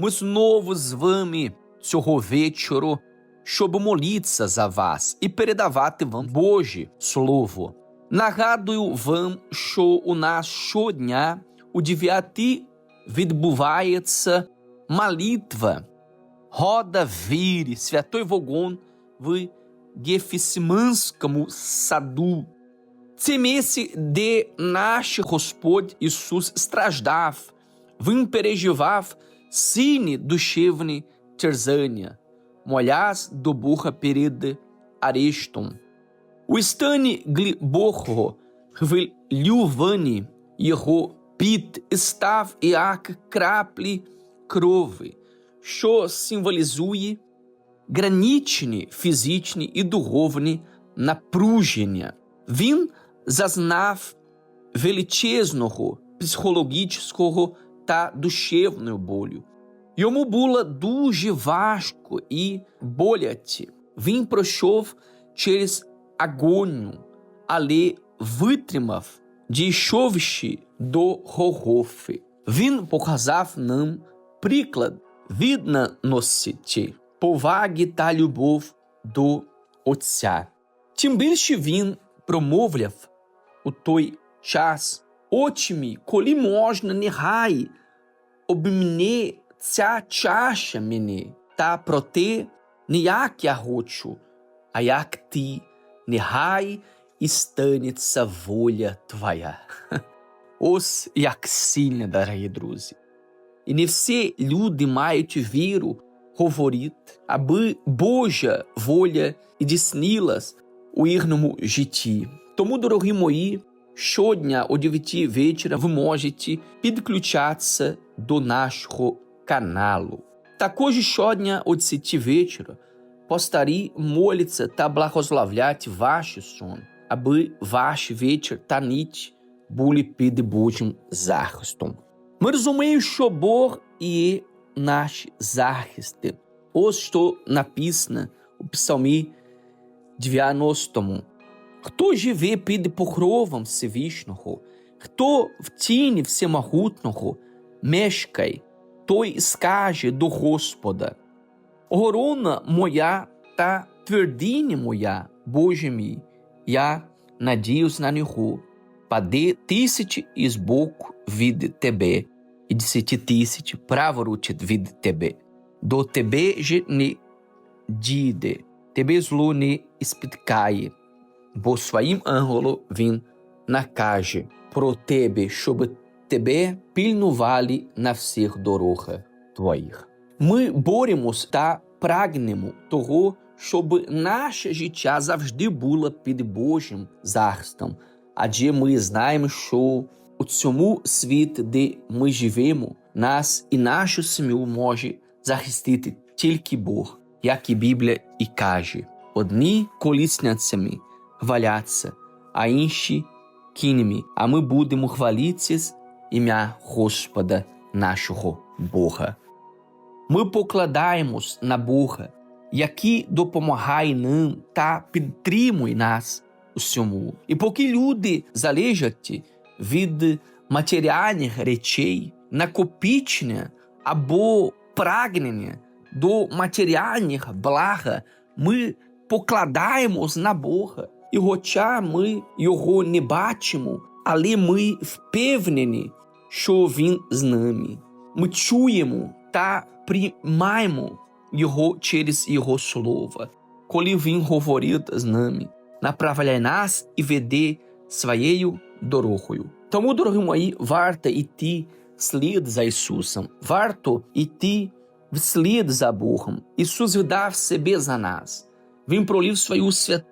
Ми знову з вами цього вечору, щоб молитися за вас і передавати вам Боже Слово. Нагадую вам, що у нас щодня у 9 відбувається молитва Рода Віри, Святой Вогон в Гефсиманському саду. Це місце, де наш Господь Ісус страждав, Він переживав сильні душевні терзання, молясь до Бога перед арештом. У стані глибокого хвилювання його піт став як краплі крові, що символізує граничні фізичні і Tá do do no Bolho, Yomubula do Givasco e Bolhate, Vim pro chov Cheres Agônio, Ale Vitrimav de Chovshi do Rorofe, por Pokazaf Nam Priklad Vidna Nosite, Povag talubov do otsar. Timbir Shivin Promovljav, o Toi Chas більше він промовляв у той час «Отче мій, коли можна, нехай обміне ця чаша мені, та проте не як я хочу, а як ти, нехай і станеться воля твоя. Ось як сильно, дорогі друзі. І не всі люди мають віру говорити, аби Божа воля і дійснилась у їхньому житті. Тому, дорогі мої, щодня о 9 вечора ви можете підключатися до нашого каналу. Також щодня о 10 вечора постарі молиться та благословлять ваш сон, аби ваш вечір та ніч були під Божим захистом. Ми розуміємо, що Бог є наш захист. Ось що написано у Псалмі 90. Хто живе під покровом Всевишнього, хто в тіні Всемогутнього мешкає, той скаже до Господа. Горона моя та твердиня моя, Боже мій, я надіюсь на нього. Паде тисячі із боку від тебе, і десяти тисяч праворуч від тебе. До тебе же не дійде, тебе зло не спіткає, бо своїм ангелом він накаже про тебе, щоб тебе пильнували на всіх дорогах твоїх. Ми боремось та прагнемо того, щоб наше життя завжди було під Божим захистом. Адже ми знаємо, що у цьому світі, де ми живемо, нас і нашу сім'ю може захистити тільки Бог, як і Біблія і каже: одні колісницями хваляться, а інші кіньми, а ми будемо хвалитися з ім'я Господа нашого Бога. Ми покладаємось на Бога, який допомагає нам та підтримує нас у всьому. І поки люди залежать від матеріальних речей, накопичення або прагнення до матеріальних благ, ми покладаємось на Бога. І хоча ми його не бачимо, але ми впевнені, що Він з нами. Ми чуємо та та приймаємо його через його слово. Коли він говорить з нами, направляє нас і веде своєю дорогою. Тому, дорогі мої, варто йти вслід за Ісусом, варто йти вслід за Богом. Ісус віддав себе за нас. Він пролив свою святу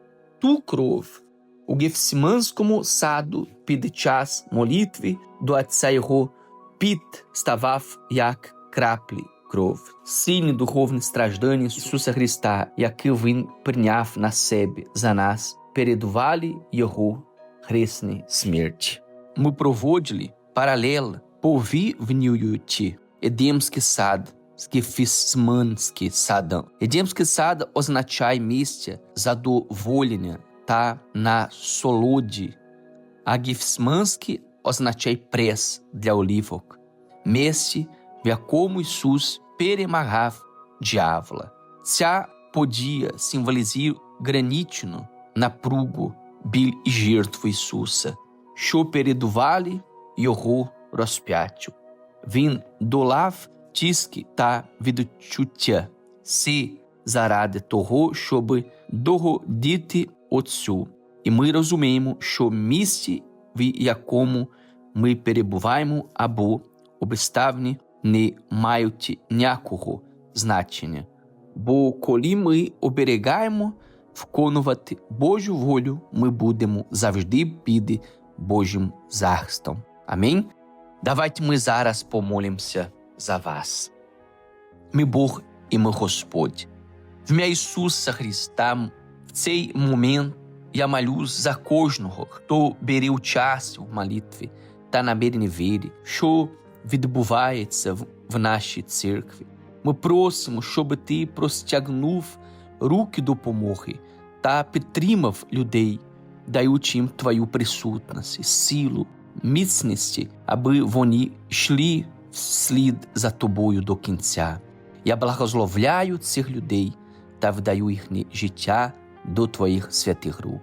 кров у Гефсиманському саду під час молитви до Отця Його під ставав як краплі кров. Сильні духовні страждання Ісуса Христа, які Він прийняв на себе за нас, передували Його хресні смерті. Ми проводили паралел порівнюючи Едемський сад з Гефсиманським садом. Едемський сад означає місце задоволення та насолоді, а Гефсиманський означає прес для олівок, місце, в якому Ісус перемагав дьявола. Ця подія символізує гранічну напругу, біль і жертву Ісуса, що передували Його розп'яттю. Він долав тиски та відчуття си заради того, щоб догодити Отцю. І ми розуміємо, що місці, в якому ми перебуваємо або обставини не мають ніякого значення. Бо коли ми оберігаємо виконувати Божу волю, ми будемо завжди під Божим захистом. Амінь. Давайте ми зараз помолимося за вас. Ми Бог і ми Господь. В ім'я Ісуса Христа в цей момент я молюсь за кожного, хто бере участь у молитві та намірені вірі, що відбувається в, в нашій церкві. Ми просимо, щоб ти простягнув руки допомоги та підтримав людей, даючи їм твою присутність, силу, міцності, аби вони йшли вслід за тобою до кінця. Я благословляю цих людей та вдаю їхнє життя до твоїх святих рук.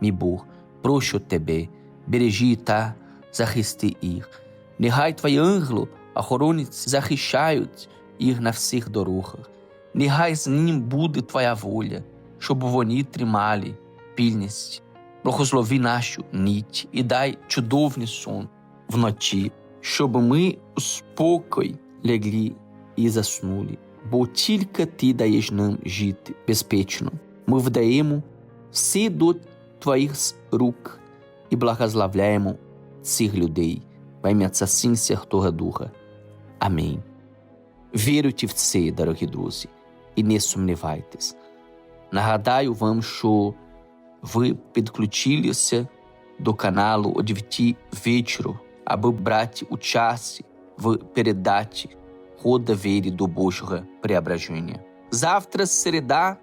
Мій Бог, прошу тебе, бережи та захисти їх. Нехай твої ангели, охоронці захищають їх на всіх дорогах. Нехай з ним буде твоя воля, щоб вони тримали пільність. Благослови нашу ніч і дай чудовний сон вночі, щоб ми у спокій легли і заснули. Бо тільки ти даєш нам жити безпечно. Ми вдаємо все до твоїх рук і благословляємо цих людей во ім'я Отця Сина Святого Духа. Амінь. Віруйте в це, дорогі друзі, і не сумнівайтесь. Нагадаю вам, що ви підключилися до каналу о 9 вечора, аби брати участь в передачі Хода віри до Божого преображення. Завтра, середа,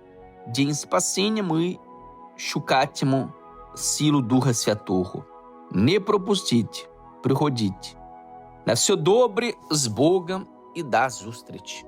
день спасіння, ми шукатимемо силу Духа Святого. Не пропустіть, приходіть. На все добре з Богом і до зустрічі.